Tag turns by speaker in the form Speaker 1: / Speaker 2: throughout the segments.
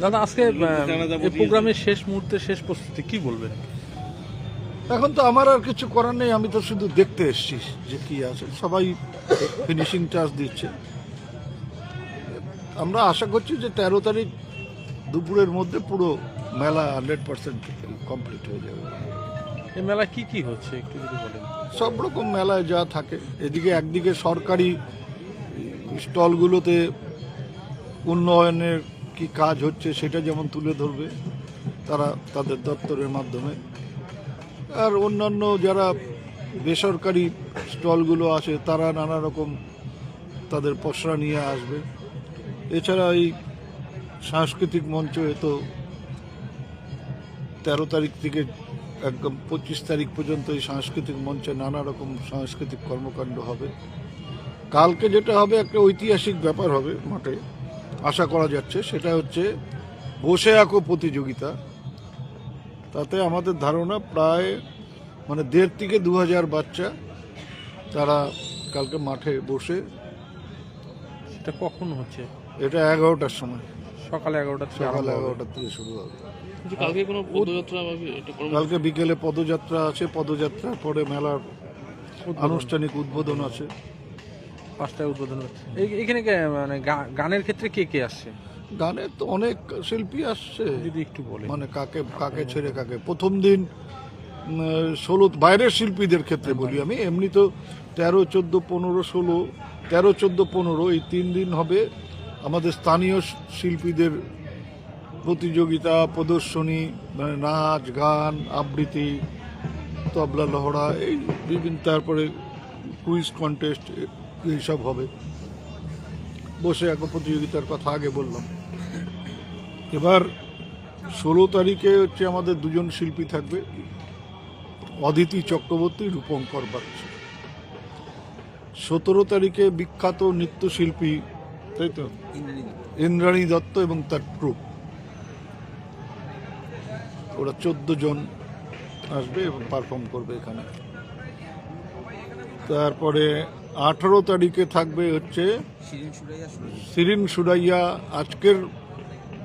Speaker 1: দাদা আজকে আহ, এই প্রোগ্রামের শেষ মুহূর্তে শেষ প্রস্তুতি কি বলবেন?
Speaker 2: এখন তো আমার আর কিছু করার নেই আমি তো শুধু দেখতে এসেছি যে কি আছে। সবাই ফিনিশিং টাচ দিচ্ছে। আমরা আশা করছি যে তেরো তারিখ দুপুরের মধ্যে পুরো মেলা হান্ড্রেড পার্সেন্ট কমপ্লিট হয়ে যাবে।
Speaker 1: এই মেলা কি কি হচ্ছে একটু যদি বলেন?
Speaker 2: সব রকম মেলায় যা থাকে। এদিকে একদিকে সরকারি স্টলগুলোতে উন্নয়নের কি কাজ হচ্ছে সেটা যেমন তুলে ধরবে তারা তাদের দপ্তরের মাধ্যমে। আর অন্যান্য যারা বেসরকারি স্টলগুলো আছে তারা নানা রকম তাদের পসরা নিয়ে আসবে। এছাড়া এই সাংস্কৃতিক মঞ্চ তো তেরো তারিখ থেকে একদম পঁচিশ তারিখ পর্যন্ত এই সাংস্কৃতিক মঞ্চে নানা রকম সাংস্কৃতিক কর্মকাণ্ড হবে। কালকে যেটা হবে একটা ঐতিহাসিক ব্যাপার হবে মাঠে, আশা করা যাচ্ছে। সেটা হচ্ছে বসে আঁকো প্রতিযোগিতা। তাতে আমাদের ধারণা প্রায় মানে দেড় থেকে দু হাজার বাচ্চা তারা কালকে মাঠে বসে
Speaker 1: সেটা কখন হচ্ছে?
Speaker 2: এটা এগারোটার সময়।
Speaker 1: সকালে এগারোটা থেকে
Speaker 2: সকাল এগারোটার থেকে শুরু হবে।
Speaker 3: কালকে কোনো পদযাত্রা বা এটা কোনো
Speaker 2: কালকে বিকেলে পদযাত্রা আছে পদযাত্রার পরে মেলার আনুষ্ঠানিক উদ্বোধন আছে।
Speaker 1: পাঁচটায় উদ্বোধন এখানে মানে গানের ক্ষেত্রে কে কে আসছে?
Speaker 2: গানে তো অনেক শিল্পী আসছে।
Speaker 1: যদি একটু বলে
Speaker 2: মানে কাকে কাকে ছেড়ে কাকে প্রথম দিন ষোলো বাইরের শিল্পীদের ক্ষেত্রে বলি আমি। এমনি তো তেরো চোদ্দ পনেরো ষোলো তেরো চোদ্দ পনেরো এই তিন দিন হবে। আমাদের স্থানীয় শিল্পীদের প্রতিযোগিতা, প্রদর্শনী মানে নাচ, গান, আবৃত্তি, তবলা, লহড়া, এই বিভিন্ন, তারপরে কুইজ কন্টেস্ট এইসব হবে। বসে এক প্রতিযোগিতার কথা আগে বললাম। এবার ষোলো তারিখে হচ্ছে আমাদের দুজন শিল্পী থাকবে। অদিতি চক্রবর্তী, রূপঙ্কর বাগচি। সতেরো তারিখে বিখ্যাত নৃত্যশিল্পী তাই তো ইন্দ্রাণী দত্ত এবং তার গ্রুপ ওরা চোদ্দ জন আসবে এবং পারফর্ম করবে এখানে। তারপরে আঠারো তারিখে থাকবে হচ্ছে সিরিন সুরাইয়া আজকের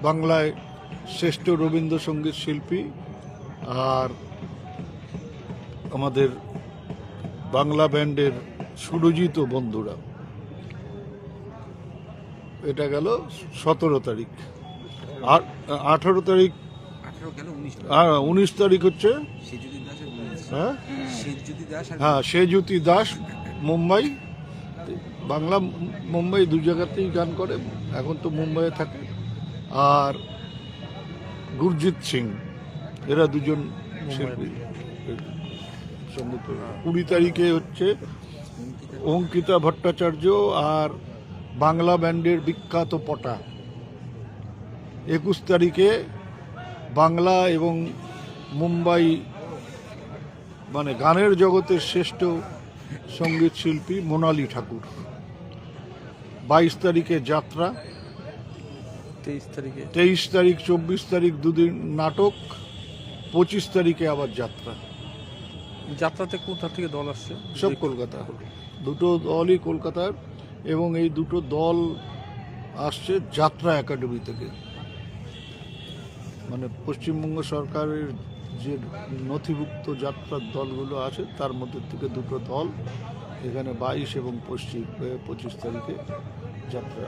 Speaker 2: বাংলায় শ্রেষ্ঠ রবীন্দ্রসঙ্গীত শিল্পী আর আমাদের বাংলা ব্যান্ডের সুরজিত বন্ধুরা। এটা গেল সতেরো তারিখ। আর আঠারো তারিখ
Speaker 4: আঠারো উনিশ
Speaker 2: আর উনিশ তারিখ হচ্ছে হ্যাঁ? হ্যাঁ সেজুতি দাস মুম্বাই। বাংলা মুম্বাই দু জায়গাতেই গান করে এখন তো মুম্বাইয়ে থাকে। আর গুরজিৎ সিং এরা দুজন শিল্পী। কুড়ি তারিখে হচ্ছে অঙ্কিতা ভট্টাচার্য আর বাংলা ব্যান্ডের বিখ্যাত পটা। একুশ তারিখে বাংলা এবং মুম্বাই মানে গানের জগতের শ্রেষ্ঠ সংগীত শিল্পী মোনালি ঠাকুর। বাইশ তারিখে যাত্রা।
Speaker 1: তেইশ তারিখে।
Speaker 2: তেইশ তারিখ চব্বিশ তারিখ দুদিন নাটক। পঁচিশ তারিখে আবার যাত্রা।
Speaker 1: যাত্রাতে কোথা থেকে দল আসছে?
Speaker 2: সব কলকাতা। দুটো দলই কলকাতার। এবং এই দুটো দল আসছে যাত্রা একাডেমি থেকে। মানে পশ্চিমবঙ্গ সরকারের যে নথিভুক্ত যাত্রার দলগুলো আছে, তার মধ্যে থেকে দুটো দল এখানে বাইশ এবং পশ্চিম পঁচিশ তারিখে যাত্রা